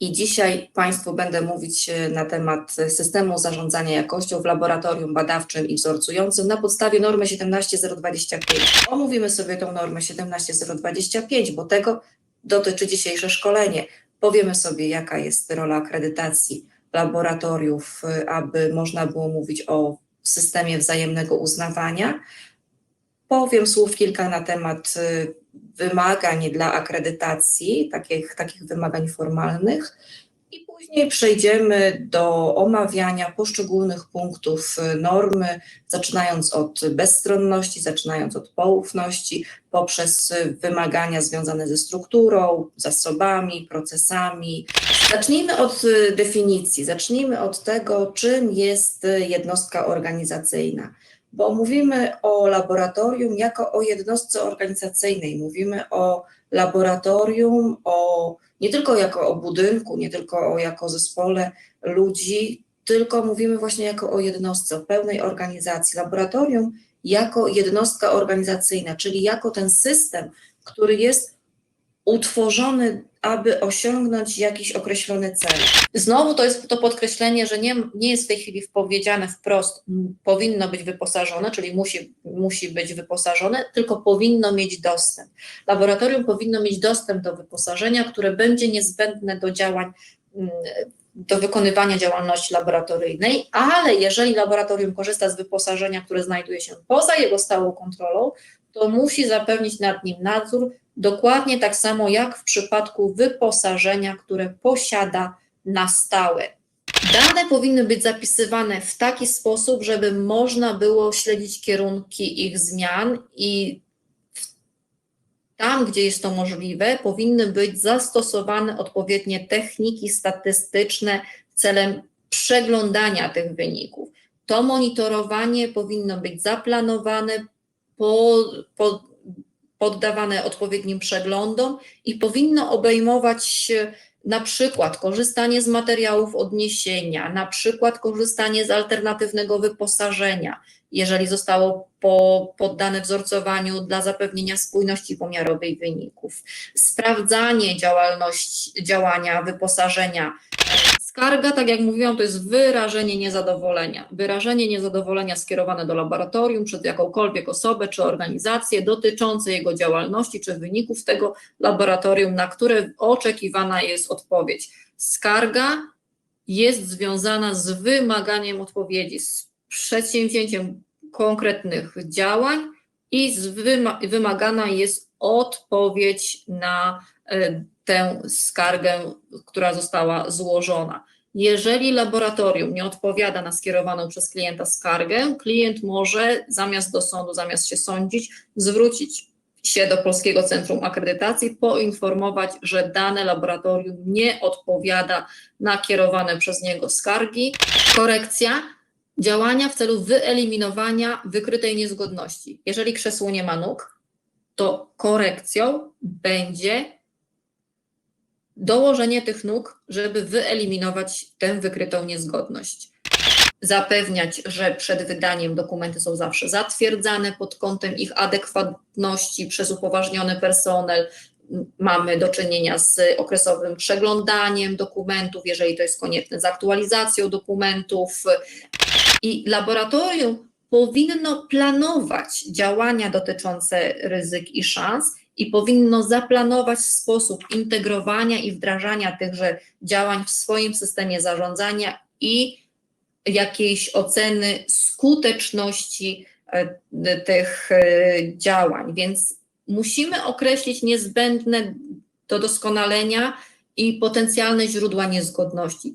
I dzisiaj Państwu będę mówić e, na temat systemu zarządzania jakością w laboratorium badawczym i wzorcującym na podstawie normy 17025. Omówimy sobie tą normę 17025, bo tego dotyczy dzisiejsze szkolenie. Powiemy sobie, jaka jest rola akredytacji laboratoriów, y, aby można było mówić o systemie wzajemnego uznawania. Powiem słów kilka na temat wymagań dla akredytacji, takich, takich wymagań formalnych, i później przejdziemy do omawiania poszczególnych punktów normy, zaczynając od bezstronności, zaczynając od poufności, poprzez wymagania związane ze strukturą, zasobami, procesami. Zacznijmy od definicji, zacznijmy od tego, czym jest jednostka organizacyjna. Bo mówimy o laboratorium jako o jednostce organizacyjnej, mówimy o laboratorium, o nie tylko jako o budynku, nie tylko o jako zespole ludzi, tylko mówimy właśnie jako o jednostce, o pełnej organizacji. Laboratorium jako jednostka organizacyjna, czyli jako ten system, który jest utworzony, aby osiągnąć jakiś określony cel. Znowu to jest to podkreślenie, że nie, nie jest w tej chwili powiedziane wprost, powinno być wyposażone, czyli musi, musi być wyposażone, tylko powinno mieć dostęp. Laboratorium powinno mieć dostęp do wyposażenia, które będzie niezbędne do działań, do wykonywania działalności laboratoryjnej, ale jeżeli laboratorium korzysta z wyposażenia, które znajduje się poza jego stałą kontrolą, to musi zapewnić nad nim nadzór, dokładnie tak samo jak w przypadku wyposażenia, które posiada na stałe. Dane powinny być zapisywane w taki sposób, żeby można było śledzić kierunki ich zmian i tam, gdzie jest to możliwe, powinny być zastosowane odpowiednie techniki statystyczne celem przeglądania tych wyników. To monitorowanie powinno być zaplanowane, po, po, poddawane odpowiednim przeglądom i powinno obejmować e, na przykład korzystanie z materiałów odniesienia, na przykład korzystanie z alternatywnego wyposażenia, jeżeli zostało po, poddane wzorcowaniu dla zapewnienia spójności pomiarowej wyników, sprawdzanie działalności, działania wyposażenia. Skarga, tak jak mówiłam, to jest wyrażenie niezadowolenia. Wyrażenie niezadowolenia skierowane do laboratorium przez jakąkolwiek osobę czy organizację dotyczące jego działalności czy wyników tego laboratorium, na które oczekiwana jest odpowiedź. Skarga jest związana z wymaganiem odpowiedzi, z przedsięwzięciem konkretnych działań i wymagana jest odpowiedź na e, tę skargę, która została złożona. Jeżeli laboratorium nie odpowiada na skierowaną przez klienta skargę, klient może zamiast do sądu, zamiast się sądzić, zwrócić się do Polskiego Centrum Akredytacji, poinformować, że dane laboratorium nie odpowiada na kierowane przez niego skargi. Korekcja działania w celu wyeliminowania wykrytej niezgodności. Jeżeli krzesło nie ma nóg, to korekcją będzie dołożenie tych nóg, żeby wyeliminować tę wykrytą niezgodność. Zapewniać, że przed wydaniem dokumenty są zawsze zatwierdzane pod kątem ich adekwatności przez upoważniony personel. Mamy do czynienia z okresowym przeglądaniem dokumentów, jeżeli to jest konieczne, z aktualizacją dokumentów. I laboratorium powinno planować działania dotyczące ryzyk i szans i powinno zaplanować sposób integrowania i wdrażania tychże działań w swoim systemie zarządzania i jakiejś oceny skuteczności e, tych e, działań. Więc musimy określić niezbędne do doskonalenia i potencjalne źródła niezgodności.